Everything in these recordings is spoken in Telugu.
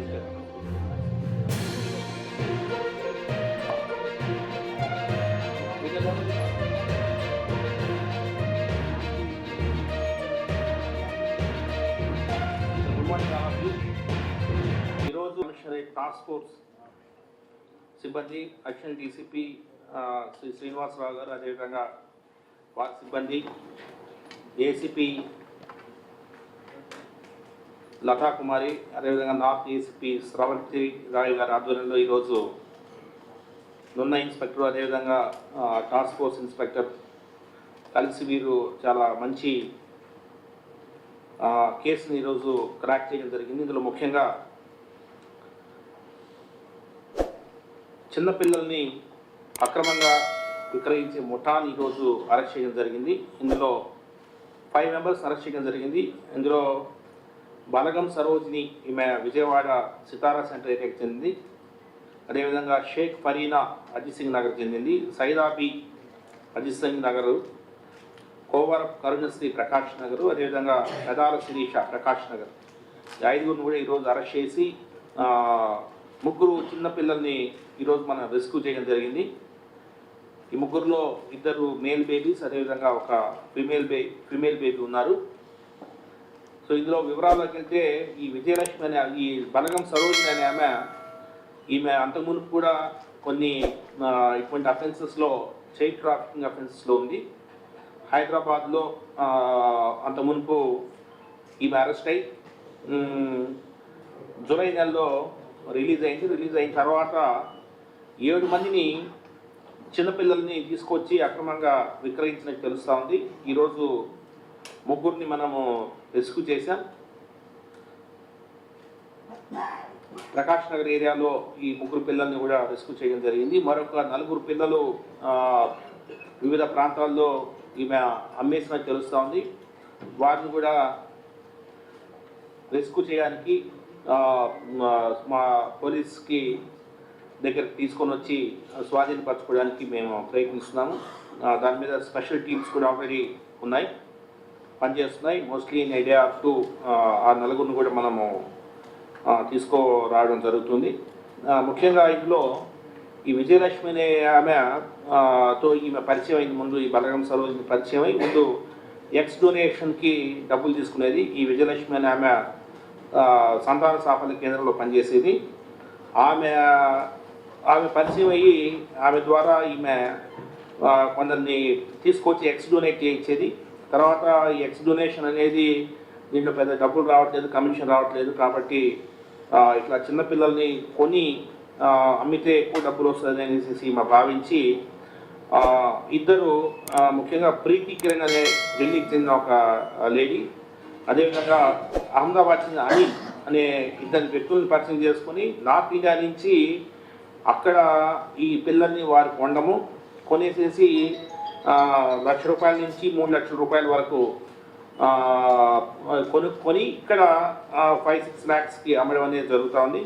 తీసుకెళ్ళి good morning all of you ఈరోజు కమిషనరేట్ టాస్క్ ఫోర్స్ సిబ్బంది అడిషనల్ డీసీపీ శ్రీ శ్రీనివాసరావు గారు అదేవిధంగా వారి సిబ్బంది ఏసీపీ లతా కుమారి అదేవిధంగా నార్త్ ఏసీపీ శ్రవంతి రాయ్ గారి ఆధ్వర్యంలో ఈరోజు నున్న ఇన్స్పెక్టర్ అదేవిధంగా టాస్క్ ఫోర్స్ ఇన్స్పెక్టర్ కలిసి వీరు చాలా మంచి ఆ, కేసుని ఈరోజు క్రాక్ చేయడం జరిగింది. ఇందులో ముఖ్యంగా చిన్నపిల్లల్ని అక్రమంగా విక్రయించే ముఠాని ఈరోజు అరెస్ట్ చేయడం జరిగింది. ఇందులో ఫైవ్ మెంబర్స్ అరెస్ట్ చేయడం జరిగింది. ఇందులో బలగం సరోజిని ఈమె విజయవాడ సితారా సెంటర్ ఏరియాకి చెందింది. అదేవిధంగా షేక్ ఫరీనా అజిత్ సింగ్ నగర్ చెందింది. సైదాబి అజిత్ సింగ్ నగరు కోవర కరుణశ్రీ ప్రకాష్ నగరు అదేవిధంగా పెదాల శిరీష ప్రకాష్ నగర్. ఈ ఐదుగురిని కూడా ఈరోజు అరెస్ట్ చేసి ముగ్గురు చిన్నపిల్లల్ని ఈరోజు మనం రెస్క్యూ చేయడం జరిగింది. ఈ ముగ్గురులో ఇద్దరు మేల్ బేబీస్ అదేవిధంగా ఒక ఫిమేల్ బే ఫిమేల్ బేబీ ఉన్నారు. సో ఇందులో వివరాల్లోకి వెళ్తే ఈ విజయలక్ష్మి అనే ఈ బలగం సరోజిని అనే ఆమె ఈమె అంతకుముందు కూడా కొన్ని ఇటువంటి అఫెన్సెస్లో చైల్డ్ ట్రాఫికింగ్ అఫెన్సెస్లో ఉంది. హైదరాబాద్లో అంత మునుపు ఈమె అరెస్ట్ అయి జూలై నెలలో రిలీజ్ అయింది. రిలీజ్ అయిన తర్వాత ఏడు మందిని చిన్నపిల్లల్ని తీసుకొచ్చి అక్రమంగా విక్రయించినట్టు తెలుస్తూ ఉంది. ఈరోజు ముగ్గురిని మనము రెస్క్యూ చేశాం. ప్రకాష్ నగర్ ఏరియాలో ఈ ముగ్గురు పిల్లల్ని కూడా రెస్క్యూ చేయడం జరిగింది. మరొక నలుగురు పిల్లలు వివిధ ప్రాంతాల్లో ఈమె అమ్మేసినట్టు తెలుస్తూ ఉంది వారిని కూడా రెస్క్యూ చేయడానికి మా- మా పోలీస్కి దగ్గరికి తీసుకొని వచ్చి స్వాధీనపరచుకోవడానికి మేము ప్రయత్నిస్తున్నాము. దాని మీద స్పెషల్ టీమ్స్ కూడా ఆల్రెడీ ఉన్నాయి. పనిచేస్తున్నాయి. Mostly in idea up to ఆ నలుగురిని కూడా మనము తీసుకురావడం జరుగుతుంది. ముఖ్యంగా ఇందులో ఈ విజయలక్ష్మి అనే ఆమె తో ఈమె పరిచయం అయింది ముందు ఈ బలగం సరోజు పరిచయం అయి ముందు ఎక్స్ డొనేషన్కి డబ్బులు తీసుకునేది. ఈ విజయలక్ష్మి అనే ఆమె సంతాన సాఫల్య కేంద్రంలో పనిచేసేది. ఆమె ఆమె పరిచయం అయ్యి ఆమె ద్వారా ఈమె కొందరిని తీసుకొచ్చి ఎక్స్ డొనేట్ చేయించేది. తర్వాత ఈ ఎక్స్ డొనేషన్ అనేది దీంట్లో పెద్ద డబ్బులు రావట్లేదు కమిషన్ రావట్లేదు కాబట్టి ఇట్లా చిన్నపిల్లల్ని కొని అమ్మితే ఎక్కువ డబ్బులు వస్తుంది అనేసి మా భావించి ఇద్దరు ముఖ్యంగా ప్రీతి కిరణ్ అనే ఢిల్లీకి చెందిన ఒక లేడీ అదేవిధంగా అహ్మదాబాద్ చెందిన అనిల్ అనే ఇద్దరు వ్యక్తులను పరిచయం చేసుకొని నార్త్ ఇండియా నుంచి అక్కడ ఈ పిల్లల్ని వారు కొండము కొనేసేసి లక్ష రూపాయల నుంచి మూడు లక్షల రూపాయల వరకు కొనుక్కొని ఇక్కడ ఫైవ్ సిక్స్ ల్యాక్స్కి అమ్మడం అనేది జరుగుతూ ఉంది.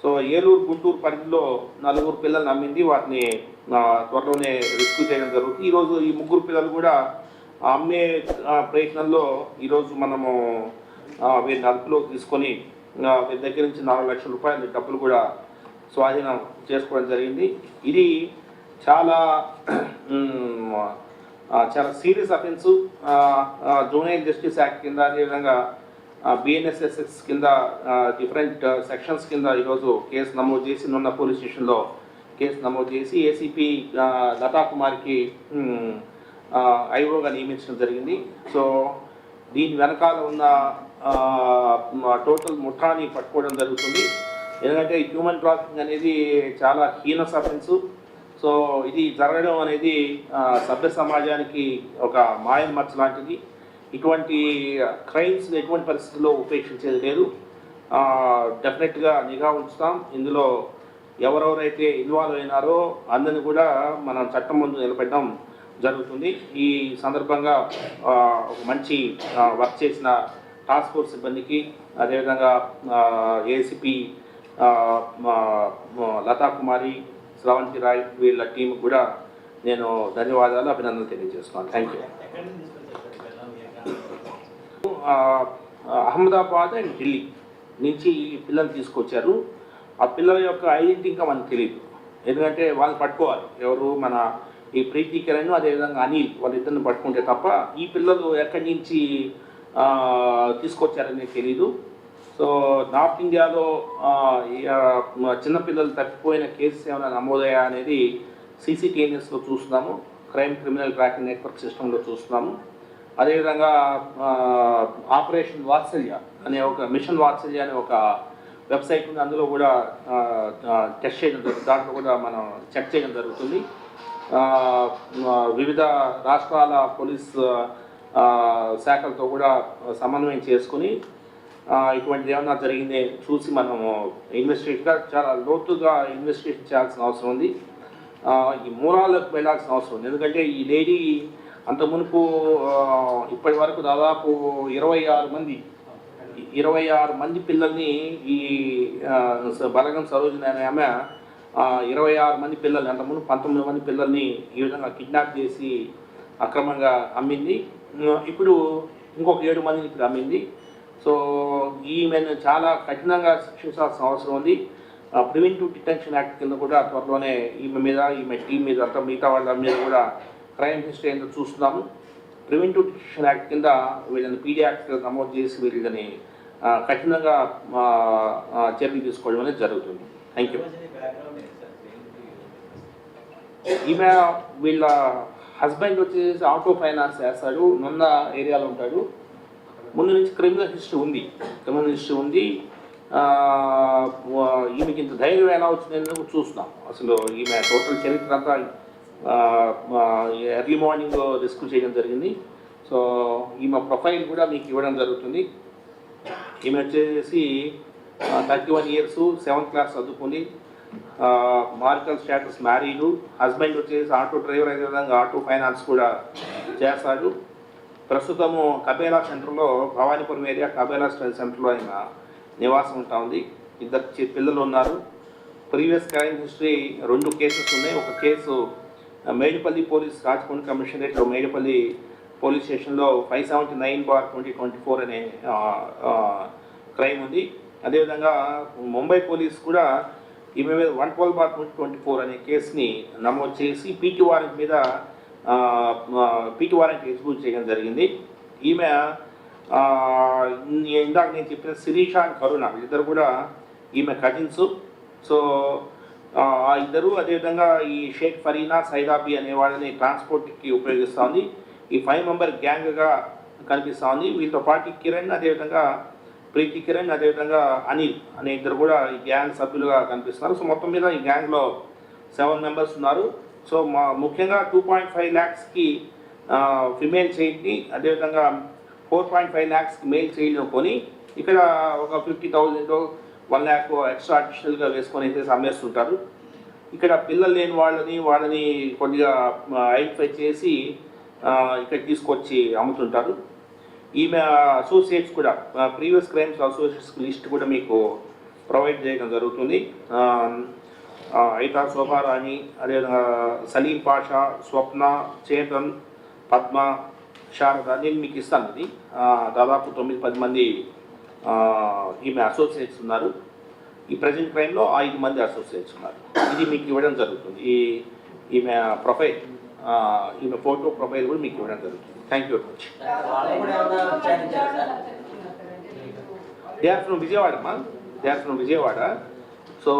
సో ఏలూరు గుంటూరు పరిధిలో నలుగురు పిల్లల్ని అమ్మింది వాటిని త్వరలోనే రెస్క్యూ చేయడం జరుగుతుంది. ఈరోజు ఈ ముగ్గురు పిల్లలు కూడా అమ్మే ప్రయత్నంలో ఈరోజు మనము వీరిని అదుపులోకి తీసుకొని వీరి దగ్గర నుంచి నాలుగు లక్షల రూపాయల డబ్బులు కూడా స్వాధీనం చేసుకోవడం జరిగింది. ఇది చాలా చాలా serious offence junior justice act కింద అదేవిధంగా బిఎన్ఎస్ఎస్ఎస్ కింద డిఫరెంట్ సెక్షన్స్ కింద ఈరోజు కేసు నమోదు చేసి నున్న పోలీస్ స్టేషన్లో కేసు నమోదు చేసి ఏసీపీ లతా కుమార్కి ఐఓగా నియమించడం జరిగింది. సో దీని వెనకాల ఉన్న టోటల్ ముఠాని పట్టుకోవడం జరుగుతుంది. ఎందుకంటే హ్యూమన్ ట్రాఫికింగ్ అనేది చాలా హీనస్ అఫెన్సు సో ఇది జరగడం అనేది సభ్య సమాజానికి ఒక మాయన్ మచ్చ లాంటిది. ఇటువంటి క్రైమ్స్ ఎటువంటి పరిస్థితుల్లో ఉపేక్షించేది లేదు. డెఫినెట్గా నిఘా ఉంచుతాం. ఇందులో ఎవరెవరైతే ఇన్వాల్వ్ అయినారో అందరిని కూడా మనం చట్టం ముందు నిలబెట్టడం జరుగుతుంది. ఈ సందర్భంగా ఒక మంచి వర్క్ చేసిన టాస్క్ ఫోర్స్ సిబ్బందికి అదేవిధంగా ఏసీపీ లతా కుమారి స్రవంతి రాయ్ వీళ్ళ టీం కూడా నేను ధన్యవాదాలు అభినందనలు తెలియజేస్తున్నాను thank you Ahmedabad and Delhi నుంచి ఈ తీసుకొచ్చారు. ఆ పిల్లల యొక్క ఐడెంటిటీ ఇంకా మనకు తెలియదు ఎందుకంటే వాళ్ళని పట్టుకోవాలి. ఎవరు మన ఈ ప్రీతి కిరణ్ అదేవిధంగా అనిల్ వాళ్ళిద్దరిని పట్టుకుంటే తప్ప ఈ పిల్లలు ఎక్కడి నుంచి తీసుకొచ్చారనేది తెలీదు. సో నార్త్ ఇండియాలో చిన్నపిల్లలు తప్పిపోయిన కేసెస్ ఏమైనా నమోదయ్యా అనేది సీసీటీఎన్ఎస్లో చూస్తున్నాము. క్రైమ్ క్రిమినల్ ట్రాకింగ్ నెట్వర్క్ సిస్టంలో చూస్తున్నాము. అదేవిధంగా ఆపరేషన్ వాత్సల్య అనే ఒక మిషన్ వాత్సల్య అనే ఒక వెబ్సైట్ ఉంది. అందులో కూడా టెస్ట్ చేయడం జరుగుతుంది దాంట్లో కూడా మనం చెక్ చేయడం జరుగుతుంది. వివిధ రాష్ట్రాల పోలీస్ శాఖలతో కూడా సమన్వయం చేసుకుని ఇటువంటిది ఏమన్నా జరిగిందే చూసి మనము ఇన్వెస్టిగేట్గా చాలా లోతుగా ఇన్వెస్టిగేషన్ చేయాల్సిన అవసరం ఉంది. ఈ మూలాలకు వెళ్ళాల్సిన అవసరం ఉంది. ఎందుకంటే ఈ లేడీ అంత మునుపు ఇప్పటి వరకు దాదాపు ఇరవై ఆరు మంది ఇరవై ఆరు మంది పిల్లల్ని ఈ బలగం సరోజిని అనే ఆమె ఇరవై ఆరు మంది పిల్లల్ని అంతకుముందు పంతొమ్మిది మంది పిల్లల్ని ఈ విధంగా కిడ్నాప్ చేసి అక్రమంగా అమ్మింది. ఇప్పుడు ఇంకొక ఏడు మందిని ఇప్పుడు అమ్మింది. సో ఈమెను చాలా కఠినంగా శిక్షించాల్సిన అవసరం ఉంది. ప్రివెంటివ్ డిటెన్షన్ యాక్ట్ కింద కూడా త్వరలోనే ఈమె మీద ఈమె టీం మీద అంతా మిగతా వాళ్ళ మీద కూడా క్రైమ్ హిస్టరీ ఏంటో చూస్తున్నాము. ప్రివెంటివ్ డిటెన్షన్ యాక్ట్ కింద వీళ్ళని పీడీ యాక్ట్ నమోదు చేసి వీళ్ళని కఠినంగా చర్యలు తీసుకోవడం అనేది జరుగుతుంది. థ్యాంక్ యూ ఈమె వీళ్ళ హస్బెండ్ వచ్చేసి ఆటో ఫైనాన్స్ చేస్తాడు. నున్న ఏరియాలో ఉంటాడు. ముందు నుంచి క్రిమినల్ హిస్టరీ ఉంది. క్రిమినల్ హిస్టరీ ఉంది. ఈమెకి ఇంత ధైర్యం ఎలా వచ్చిందని చూస్తున్నాం. అసలు ఈమె టోటల్ చరిత్ర అంతా ఎర్లీ మార్నింగ్ రిస్క్ చేయడం జరిగింది. సో ఈమె ప్రొఫైల్ కూడా మీకు ఇవ్వడం జరుగుతుంది. ఈమె వచ్చేసి thirty one years seventh class చదువుకుంది. మార్కల్ స్టేటస్ మ్యారీడు హస్బెండ్ వచ్చేసి ఆటో డ్రైవర్ అదే విధంగా ఆటో ఫైనాన్స్ కూడా చేస్తాడు. ప్రస్తుతము కబేలా సెంటర్లో భవానీపురం ఏరియా కబేలా స్టైల్ సెంటర్లో ఆయన నివాసం ఉంటా ఉంది. ఇద్దరు పిల్లలు ఉన్నారు. ప్రీవియస్ క్రైమ్ హిస్టరీ రెండు కేసెస్ ఉన్నాయి. ఒక కేసు మేడిపల్లి పోలీస్ రాజకొండ కమిషనరేట్లో మేడిపల్లి పోలీస్ స్టేషన్లో five seventy nine bar twenty twenty four అనే క్రైమ్ ఉంది. అదేవిధంగా ముంబై పోలీస్ కూడా ఈమె మీద one twelve bar twenty twenty four అనే కేసుని నమోదు చేసి పీటీ వారెంట్ మీద పీటీ వారెంట్ ఎగ్జిక్యూట్ చేయడం జరిగింది. ఈమె ఇందాక నేను చెప్పిన శిరీష అండ్ కరుణ వీళ్ళిద్దరు కూడా ఈమె కజిన్స్. సో ఆ ఇద్దరు అదేవిధంగా ఈ షేక్ ఫరీనా సైదాబి అనే వాళ్ళని ట్రాన్స్పోర్ట్కి ఉపయోగిస్తూ ఉంది ఈ ఫైవ్ మెంబర్ గ్యాంగ్గా కనిపిస్తూ ఉంది వీళ్ళతో పాటు కిరణ్ అదేవిధంగా ప్రీతి కిరణ్ అదేవిధంగా అనిల్ అనే ఇద్దరు కూడా ఈ గ్యాంగ్ సభ్యులుగా కనిపిస్తున్నారు. సో మొత్తం మీద ఈ గ్యాంగ్లో సెవెన్ మెంబర్స్ ఉన్నారు. సో మా ముఖ్యంగా టూ పాయింట్ ఫైవ్ ల్యాక్స్కి ఫిమేల్ చైల్డ్ని అదేవిధంగా ఫోర్ పాయింట్ ఫైవ్ ల్యాక్స్కి మేల్ చైల్డ్ని కొని ఇక్కడ ఒక fifty thousand one lakh extra అడిషనల్గా వేసుకొని అయితే అమ్మేస్తుంటారు. ఇక్కడ పిల్లలు లేని వాళ్ళని వాళ్ళని కొద్దిగా ఐడెంటిఫై చేసి ఇక్కడ తీసుకొచ్చి అమ్ముతుంటారు. ఈమె అసోసియేట్స్ కూడా ప్రీవియస్ క్రైమ్స్ అసోసియేట్స్ లిస్ట్ కూడా మీకు ప్రొవైడ్ చేయడం జరుగుతుంది. ఐతా శోభారాణి అదేవిధంగా సలీం పాషా స్వప్న చేతన్ పద్మ శారద నేను మీకు ఇస్తాను ఇది. దాదాపు తొమ్మిది పది మంది ఈమె అసోసియేట్స్ ఉన్నారు. ఈ ప్రజెంట్ క్రైమ్లో ఐదు మంది అసోసియేట్స్ ఉన్నారు. ఇది మీకు ఇవ్వడం జరుగుతుంది. ఈ ఈమె ప్రొఫైల్ ఈమె ఫోటో ప్రొఫైల్ కూడా మీకు ఇవ్వడం జరుగుతుంది. Thank you very much they are from Vijayawada అమ్మా they are from Vijayawada? So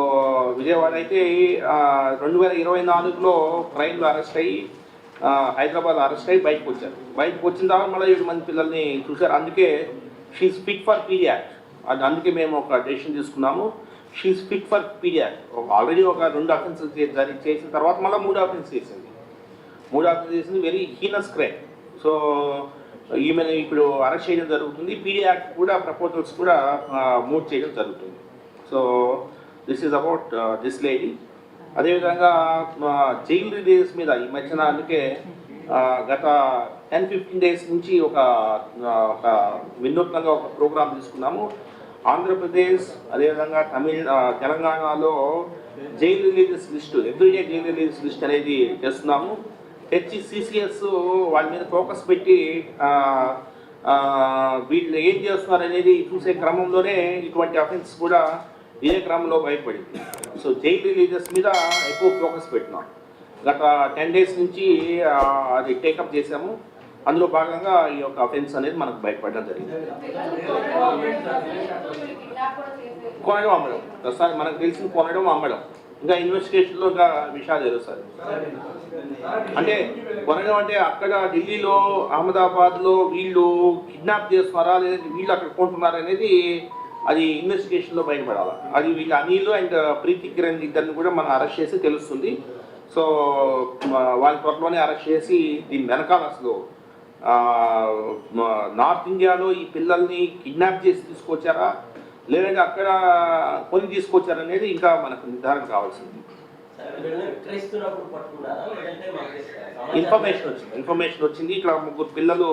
Vijayawada అయితే రెండు వేల ఇరవై నాలుగులో ట్రైన్లో అరెస్ట్ అయ్యి హైదరాబాద్ అరెస్ట్ అయ్యి బయటకు వచ్చారు. బయటకు వచ్చిన తర్వాత మళ్ళీ ఏడు మంది పిల్లల్ని చూశారు. అందుకే షీఈ్ స్పిక్ ఫర్ పీడియాక్ట్ అది అందుకే మేము ఒక డెసిషన్ తీసుకున్నాము. She is fit for PD act already ఒక రెండు అఫెన్సెస్ చేసిన తర్వాత మళ్ళీ మూడు అఫెన్స్ చేసింది. మూడు అఫెన్స్ చేసింది వెరీ హీనస్ క్రైమ్ సో ఈమెను ఇప్పుడు అరెస్ట్ చేయడం జరుగుతుంది. పీడీ యాక్ట్ కూడా ప్రపోజల్స్ కూడా మూవ్ చేయడం జరుగుతుంది. So this is about this lady అదేవిధంగా జైల్ రిలీజెస్ మీద ఈ మధ్యన అందుకే గత టెన్ ఫిఫ్టీన్ డేస్ నుంచి ఒక ఒక వినూత్నంగా ఒక ప్రోగ్రామ్ తీసుకున్నాము. ఆంధ్రప్రదేశ్ అదేవిధంగా తమిళ తెలంగాణలో jail releases list everyday jail releases list అనేది చేస్తున్నాము. తెచ్చి సిసిఎస్ వాళ్ళ మీద ఫోకస్ పెట్టి వీళ్ళు ఏం చేస్తున్నారు అనేది చూసే క్రమంలోనే ఇటువంటి అఫెన్స్ కూడా ఇదే క్రమంలో బయటపడింది సో జైల్ రిలీజెస్ మీద ఎక్కువ ఫోకస్ పెట్టినాం. గత టెన్ డేస్ నుంచి అది టేకప్ చేసాము అందులో భాగంగా ఈ యొక్క అఫెన్స్ అనేది మనకు బయటపడడం జరిగింది. కొనడం అమ్మడం. ప్రస్తుతానికి మనకు తెలిసిన కొనడం అమ్మడం. ఇంకా ఇన్వెస్టిగేషన్లో ఇంకా విషయాలు సార్. అంటే కొనడం అంటే అక్కడ ఢిల్లీలో అహ్మదాబాద్లో వీళ్ళు కిడ్నాప్ చేస్తున్నారా లేదంటే వీళ్ళు అక్కడ కొంటున్నారా అనేది అది ఇన్వెస్టిగేషన్లో బయటపడాలి. అది వీళ్ళు అనిల్ అండ్ ప్రీతి కిరణ్ ఇద్దరిని కూడా మనం అరెస్ట్ చేసి తెలుస్తుంది. సో వాళ్ళ త్వరలోనే అరెస్ట్ చేసి దీని వెనకాల అసలు నార్త్ ఇండియాలో ఈ పిల్లల్ని కిడ్నాప్ చేసి తీసుకొచ్చారా? లేదంటే అక్కడ కొని తీసుకొచ్చారా అనేది ఇంకా మనకు నిర్ధారణ కావాల్సింది. ఇన్ఫర్మేషన్ వచ్చింది. ఇన్ఫర్మేషన్ వచ్చింది. ఇట్లా ముగ్గురు పిల్లలు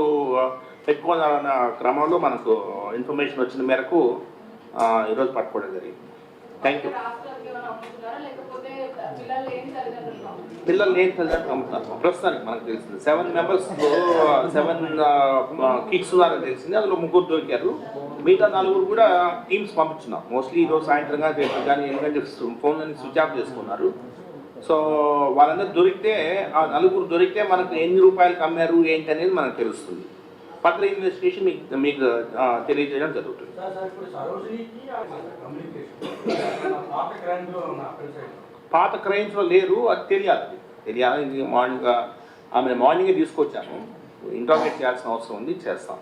పెట్టుకోవాలన్న క్రమంలో మనకు ఇన్ఫర్మేషన్ వచ్చిన మేరకు ఈరోజు పట్టుకోవడం జరిగింది. థ్యాంక్ యూ పిల్లలు లేని తల్లిదండ్రులు అమ్ముతారు ప్రస్తుతానికి మనకు తెలిసింది సెవెన్ మెంబర్స్ సెవెన్ కిక్స్ ఉన్నారని తెలిసింది. అందులో ముగ్గురు దొరికారు. మిగతా నలుగురు కూడా టీమ్స్ పంపించున్నాం మోస్ట్లీ ఈరోజు సాయంత్రంగా కానీ రేపు కానీ ఎందుకంటే ఫోన్లని స్విచ్ ఆఫ్ చేసుకున్నారు. సో వాళ్ళందరూ దొరికితే ఆ నలుగురు దొరికితే మనకు ఎన్ని రూపాయలకి అమ్మారు ఏంటి అనేది మనకు తెలుస్తుంది. పక్కన ఇన్వెస్టిగేషన్ మీకు మీకు తెలియజేయడం జరుగుతుంది. పాత క్రైమ్స్లో లేరు అది తెలియాలి. తెలియాలి మార్నింగ్ ఆమె మార్నింగే తీసుకొచ్చాను ఇంటర్మేట్ చేయాల్సిన అవసరం ఉంది చేస్తాం.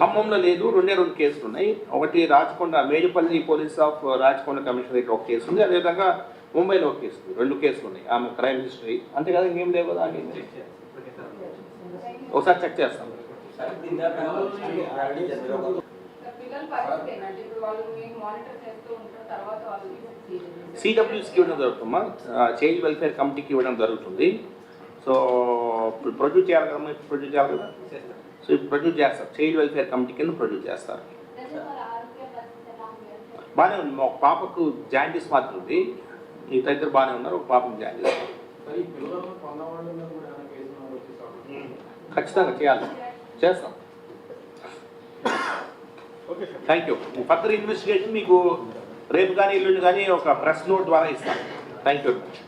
ఖమ్మంలో లేదు రెండే రెండు కేసులు ఉన్నాయి. ఒకటి Rachakonda Medipalli police of Rachakonda commissionerate ఒక కేసు ఉంది. అదేవిధంగా ముంబైలో ఒక కేసు ఉంది. రెండు కేసులు ఉన్నాయి. ఆమె క్రైమ్ హిస్టరీ. అంతే కదా ఇంకేం లేవు కదా. ఒకసారి చెక్ చేస్తాం. సిడబ్ల్యూస్కి ఇవ్వడం జరుగుతుందమ్మా చైల్డ్ వెల్ఫేర్ కమిటీకి ఇవ్వడం జరుగుతుంది. సో ఇప్పుడు ప్రొడ్యూస్ చేయాలి కదా ఇప్పుడు ప్రొడ్యూస్ చేయాలి కదా? ప్రొడ్యూస్ చేస్తారు. చైల్డ్ వెల్ఫేర్ కమిటీ కింద ప్రొడ్యూస్ చేస్తారు. బాగానే ఉంది. ఒక పాపకు జాయింటీస్ మాత్రం ఉంది. మిగతా ఇద్దరు బాగానే ఉన్నారు. ఒక పాపకు ఈ వచ్చేసారు ఖచ్చితంగా చేయాలి. చేస్తాం. థ్యాంక్ యూ ఫర్దర్ ఇన్వెస్టిగేషన్ మీకు రేపు కానీ ఎల్లుండి కానీ ఒక ప్రెస్ నోట్ ద్వారా ఇస్తాను. Thank you very much